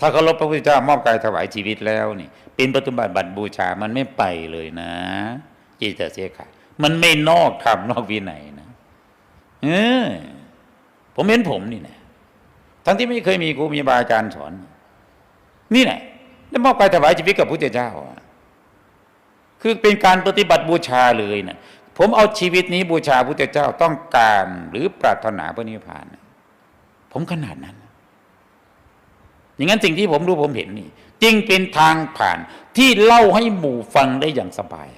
ถ้าเคารพพระพุทธเจ้ามอบกายถวายชีวิตแล้วนี่เป็นปฏิบัติบัตรบูชามันไม่ไปเลยนะ จิตตเสียขามันไม่นอกธรรมนอกวินัยนะเออผมเห็นผมนี่นะทั้งที่ไม่เคยมีครูมีบาอาจารย์สอน นี่แหละแล้วมอบกายถวายชีวิตกับพระพุทธเจ้าคือเป็นการปฏิบัติบูชาเลยนะผมเอาชีวิตนี้บูชาพระพุทธเจ้าต้องการหรือปรารถนาพระนิพพาน ผมขนาดนั้น อย่างนั้นสิ่งที่ผมรู้ผมเห็นนี่จึงเป็นทางผ่านที่เล่าให้หมู่ฟังได้อย่างสบาย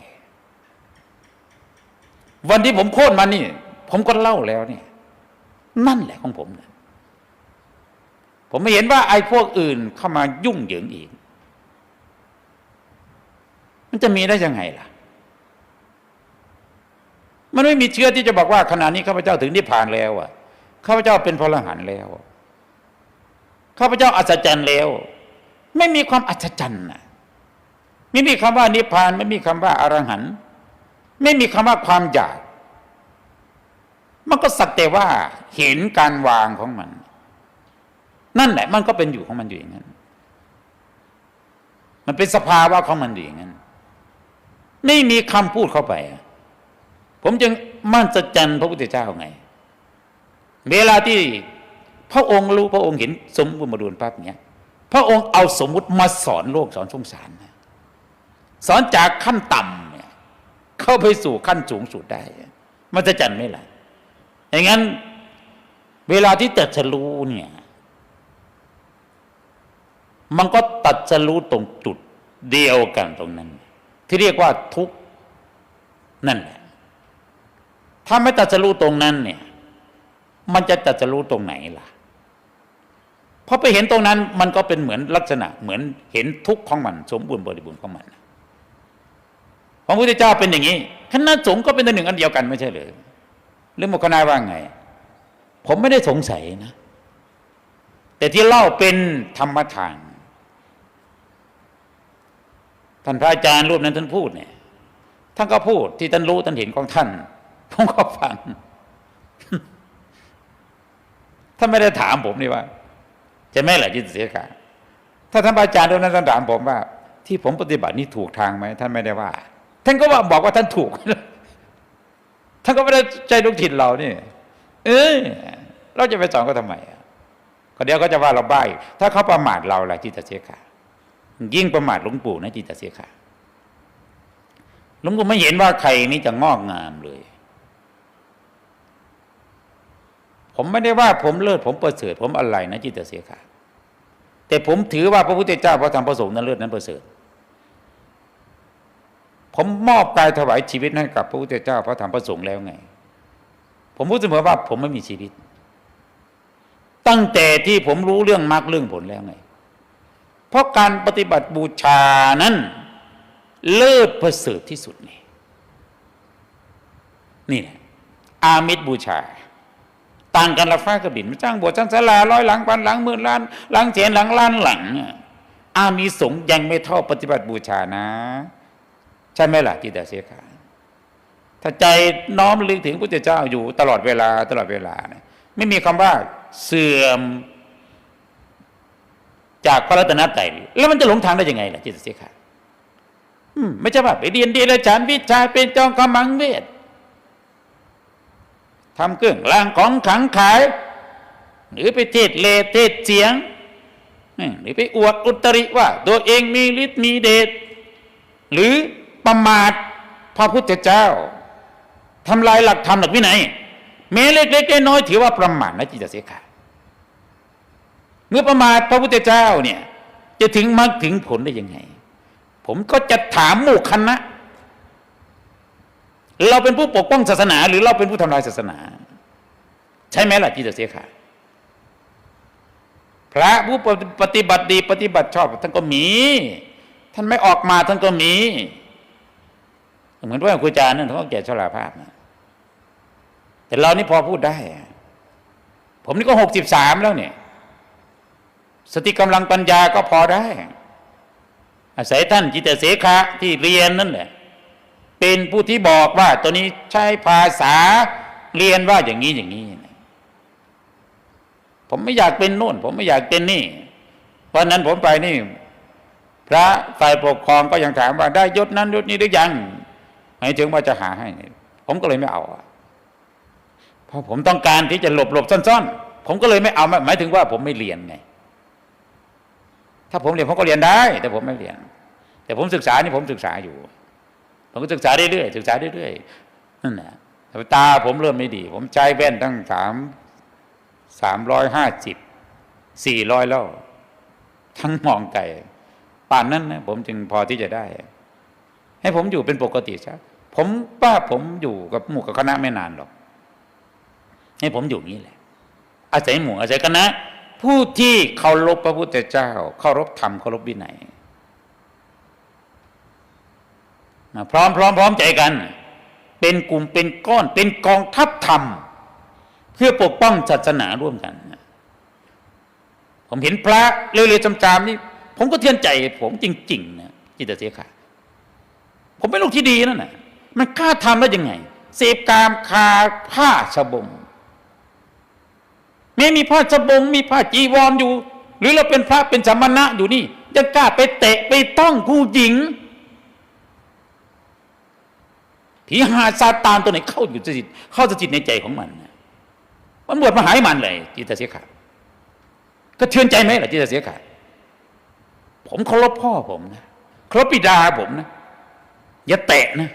วันที่ผมโค่นมานี่ ผมก็เล่าแล้วเนี่ยนั่นแหละของผมนะผมไม่เห็นว่าไอ้พวกอื่นเข้ามายุ่งเหยิงอีก มันจะมีได้ยังไงล่ะ มันไม่มีเชื้อที่จะบอกว่าขณะนี้ข้าพเจ้าถึงนิพพานแล้วอะข้าพเจ้าเป็นพระอรหันต์แล้ว ข้าพเจ้าอัศจรรย์แล้ว ไม่มีความอัศจรรย์นะไม่มีคำว่านิพพาน ไม่มีคำว่าอรหันต์ไม่มีคำว่าความอยาก มันก็สักแต่ว่าเห็นการวางของมัน นั่นแหละ มันก็เป็นอยู่ของมันอยู่อย่างนั้น มันเป็นสภาวะของมันอยู่อย่างนั้น ไม่มีคำพูดเข้าไป ผมจึงมั่นสัจจันพระพุทธเจ้าไง เวลาที่ พระองค์รู้พระองค์เห็นสมบูรณ์มาดูลปั๊บเนี้ยพระองค์เอาสมมุติมาสอนโลกสอนสงสารนะสอนจากขั้นต่ำเนี่ยเข้าไปสู่ขั้นสูงสุดได้มันจะจันไหมล่ะอย่างนั้น เวลาที่ตัดสรู้เนี่ย มันก็ตัดสรู้ตรงจุดเดียวกันตรงนั้น ที่เรียกว่าทุกนั่นแหละถ้าไม่ตัดสรู้ตรงนั้นเนี่ย มันจะตัดสรู้ตรงไหนล่ะเพราะไปเห็นตรงนั้นมันก็เป็นเหมือนลักษณะเหมือนเห็นทุกข์ของมัน สมบูรณ์บริบูรณ์ของมันพระพุทธเจ้าเป็นอย่างนี้คณะสงฆ์ก็เป็นตัวหนึ่งอันเดียวกันไม่ใช่เลยหรือโมคคณาว่าไง ผมไม่ได้สงสัยนะ แต่ที่เล่าเป็นธรรมทานท่านพระอาจารย์รูปนั้นท่านพูดเนี่ยท่านก็พูดที่ท่านรู้ท่านเห็นของท่านผมก็ฟังท่านไม่ได้ถามผมนี่ว่า จะไม่แหละจิตเสียขาถ้าท่านอาจารย์รูปนั้นท่านถามผมว่า ที่ผมปฏิบัตินี่ถูกทางไหมท่านไม่ได้ว่า ท่านก็ว่าบอกว่าท่านถูก ท่านก็ไม่ได้ใจลูกถิ่นเรานี่ เออเราจะไปสอนก็ทำไมอะก็เดี๋ยวก็จะว่าเราบ้าถ้าเขาประมาทเราล่ะจิตเสียขายิ่งประมาทหลวงปู่นะจิตเสียขาหลวงปู่ไม่เห็นว่าใครนี่จะงอกงามเลย ผมไม่ได้ว่าผมเลิศผมประเสริฐผมอะไรนะจิตเสียขาแต่ผมถือว่าพระพุทธเจ้าพระธรรมพระสงฆ์นั้นเลิศนั้นประเสริฐผมมอบกายถวายชีวิตให้กับพระพุทธเจ้าพระธรรมพระสงฆ์แล้วไง ผมพูดเสมอว่าผมไม่มีชีวิต ตั้งแต่ที่ผมรู้เรื่องมรรคเรื่องผลแล้วไง เพราะการปฏิบัติบูชานั้น เลิศประเสริฐที่สุดนี่นี่แหละอามิตรบูชา ต่างกันละฟ้ากับดินมาจ้างบวชจ้างศาลาร้อยหลังพันหลังหมื่นล้านหลังแสนหลังล้านหลังเนี่ยอามีสงฆ์ยังไม่เท่าปฏิบัติบูชานะ ใช่ไหมล่ะจิตตเสียขาถ้าใจน้อมลึกถึงพระเจ้าอยู่ตลอดเวลาตลอดเวลาเนี่ยไม่มีคำว่าเสื่อมจากพระรัตนตรัยแล้วมันจะหลงทางได้ยังไงล่ะจิตตเสียขาไม่ใช่ว่าไปเรียนดีละฉันวิชาเป็นจองกำมังเวท ทำเครื่องรางของขังขาย หรือไปเทศเลเทศเสียง หรือไปอวดอุตริว่า ตัวเองมีฤทธิ์มีเดชหรือประมาทพระพุทธเจ้าทำลายหลักธรรมหลักวินัยแม้เล็กๆน้อยๆถือว่าประมาทนะจิตเสียขาเมื่อประมาทพระพุทธเจ้าเนี่ยจะถึงมรรคถึงผลได้ยังไง ผมก็จะถามหมู่คณะ เราเป็นผู้ปกป้องศาสนา หรือเราเป็นผู้ทำลายศาสนา ใช่ไหมล่ะจิตเสียขาดพระผู้ปฏิบัติดีปฏิบัติชอบท่านก็มี ท่านไม่ออกมาท่านก็มี เหมือนว่าครูอาจารย์นั่นเขาแก่ชราภาพนะแต่เรานี่พอพูดได้ ผมนี่ก็หกสิบสามแล้วเนี่ย สติกำลังปัญญาก็พอได้ อาศัยท่านจิตเสขาที่เรียนนั่นแหละ เป็นผู้ที่บอกว่าตัวนี้ใช้ภาษาเรียนว่าอย่างนี้อย่างนี้ ผมไม่อยากเป็นโน่น ผมไม่อยากเป็นนี่ วันนั้นผมไปนี่ พระฝ่ายปกครองก็ยังถามว่าได้ยศนั้นยศนี้หรือยังหมายถึงว่าจะหาให้ ผมก็เลยไม่เอาเพราะผมต้องการที่จะหลบหลบซ่อนๆ ผมก็เลยไม่เอาหมายถึงว่าผมไม่เรียนไง ถ้าผมเรียนผมก็เรียนได้ แต่ผมไม่เรียน แต่ผมศึกษานี่ผมศึกษาอยู่ ผมก็ศึกษาเรื่อยๆศึกษาเรื่อยๆนั่นแหละตาผมเริ่มไม่ดี ผมใช้แว่นตั้งสามสามร้อยห้าสิบสี่ร้อยแล้ว ทั้งมองไกลป่านนั้นนะผมจึงพอที่จะได้ ให้ผมอยู่เป็นปกติซะผมป้าผมอยู่กับหมู่กับคณะไม่นานหรอก ให้ผมอยู่นี้แหละ อาศัยหมู่อาศัยคณะ ผู้ที่เคารพพระพุทธเจ้าเคารพธรรมเคารพวินัยนะ พร้อมพร้อมพร้อมใจกัน เป็นกลุ่มเป็นก้อน เป็นกองทัพธรรม เพื่อปกป้องศาสนาร่วมกัน ผมเห็นพระเรื่อยๆจำๆนี่ ผมก็เทียนใจ ผมจริงๆนะจิตเสียขาดผมเป็นลูกที่ดีนั่นนะมันกล้าทำได้ยังไง เสพกามคาผ้าสบงแม้มีผ้าสบง มีผ้าจีวรอยู่ หรือเราเป็นพระเป็นสมณะอยู่นี่ยังกล้าไปเตะไปต้องผู้หญิง ผีหาซาตานตัวไหนเข้าอยู่จิต เข้าสถิตในใจของมันมันบวชมาหายมันเลยจิตเสียขาดก็เทือนใจไหมล่ะจิตเสียขาดผมเคารพพ่อผมนะเคารพบิดาผมนะอย่าแตะนะ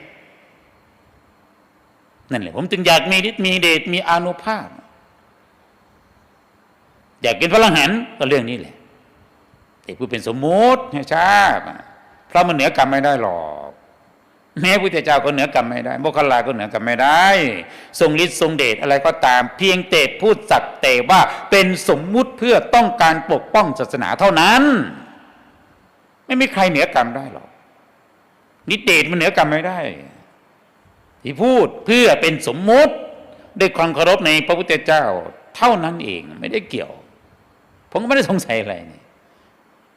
นั่นแหละผมจึงอยากมีฤทธิ์มีเดชมีอานุภาพ อยากกินพลังหันก็เรื่องนี้แหละแต่พูดเป็นสมมุติให้ทราบเพราะมันเหนือกรรมไม่ได้หรอก แม้พุทธเจ้าก็เหนือกรรมไม่ได้โมคคลาก็เหนือกรรมไม่ได้ ทรงฤทธิ์ทรงเดชอะไรก็ตาม เพียงแต่พูดสักแต่ว่าเป็นสมมุติเพื่อต้องการปกป้องศาสนาเท่านั้น ไม่มีใครเหนือกรรมได้หรอกนิเดชมันเหนือกรรมไม่ได้ ที่พูดเพื่อเป็นสมมุติด้วยความเคารพในพระพุทธเจ้า เท่านั้นเองไม่ได้เกี่ยว ผมก็ไม่ได้สงสัยอะไรนี่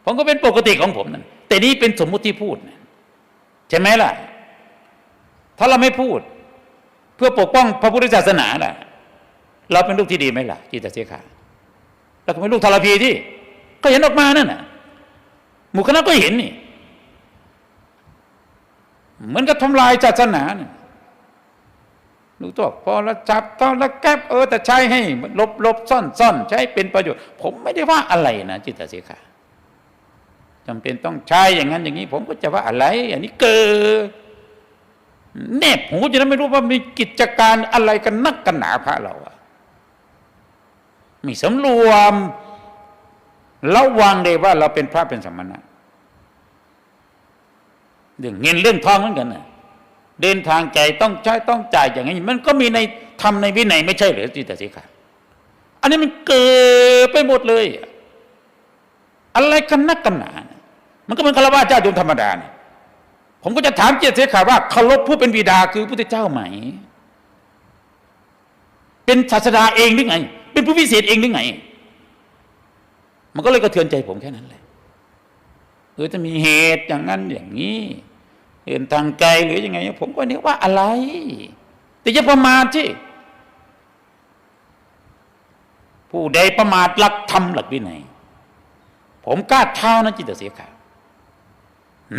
ผมก็เป็นปกติของผมนั่นแต่นี่เป็นสมมุติที่พูดใช่ไหมล่ะ ถ้าเราไม่พูด เพื่อปกป้องพระพุทธศาสนาล่ะ เราเป็นลูกที่ดีไหมล่ะจิตเสียขาเราก็เป็นลูกทรพีที่ ก็เห็นออกมานั่นน่ะ หมู่คณะก็เห็นนี่เหมือนกับทำลายศาสนาเนี่ยดูตัวพอละจับตอนละแกบเออแต่ใช้ให้ลบลบซ่อนซ่อนใช้เป็นประโยชน์ ผมไม่ได้ว่าอะไรนะจิตตสิกขาจำเป็นต้องใช้อย่างนั้นอย่างนี้ ผมก็จะว่าอะไร อันนี้เกิด แนบหูจะได้ไม่รู้ว่ามีกิจการอะไรกันนักกันหนาพระเราอะมีสำรวมระวังเลยว่าเราเป็นพระเป็นสมณะเรื่องเงินเรื่องทองเหมือนกันนะเดินทางใจต้องใช้ต้องจ่ายอย่างนี้มันก็มีในทำในวินัยไม่ใช่หรือจิตสิขาอันนี้มันเกิดไปหมดเลย อะไรกันนักกันหนา มันก็เป็นคารวะเจ้าโยมธรรมดาเนี่ย ผมก็จะถามเจตเสียขาว่าเคารพผู้เป็นบิดาคือพระพุทธเจ้าไหม เป็นศาสดาเองหรือไง เป็นผู้พิเศษเองหรือไง มันก็เลยกระเทือนใจผมแค่นั้นแหละเออจะมีเหตุอย่างนั้นอย่างนี้เดินทางไกลหรือยังไง ผมก็นึกว่าอะไร แต่อย่าประมาทที่ผู้ใดประมาทหลักธรรมหลักวินัยผมกล้าเท้านะจิตเสียขา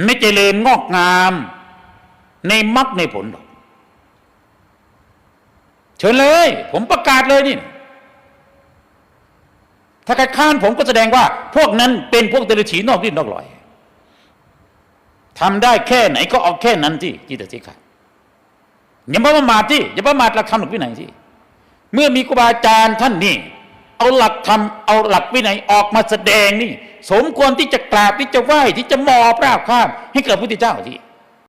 ไม่เจริญงอกงาม ในมรรคในผลหรอกเชิญเลย ผมประกาศเลยนี่ ถ้าใครค้านผมก็แสดงว่า พวกนั้นเป็นพวกเดรัจฉีนอกดิ้นนอกลอยทำได้แค่ไหนก็เอาแค่นั้นที่จิตสิกขาอย่าประมาทที่อย่าประมาทหลักธรรมหลักวินัยที่เมื่อมีครูบาอาจารย์ท่านนี่ เอาหลักธรรมเอาหลักวินัยออกมาแสดงนี่ สมควรที่จะกราบที่จะไหว้ที่จะมอบราบคาบให้เกิดพระพุทธเจ้าที่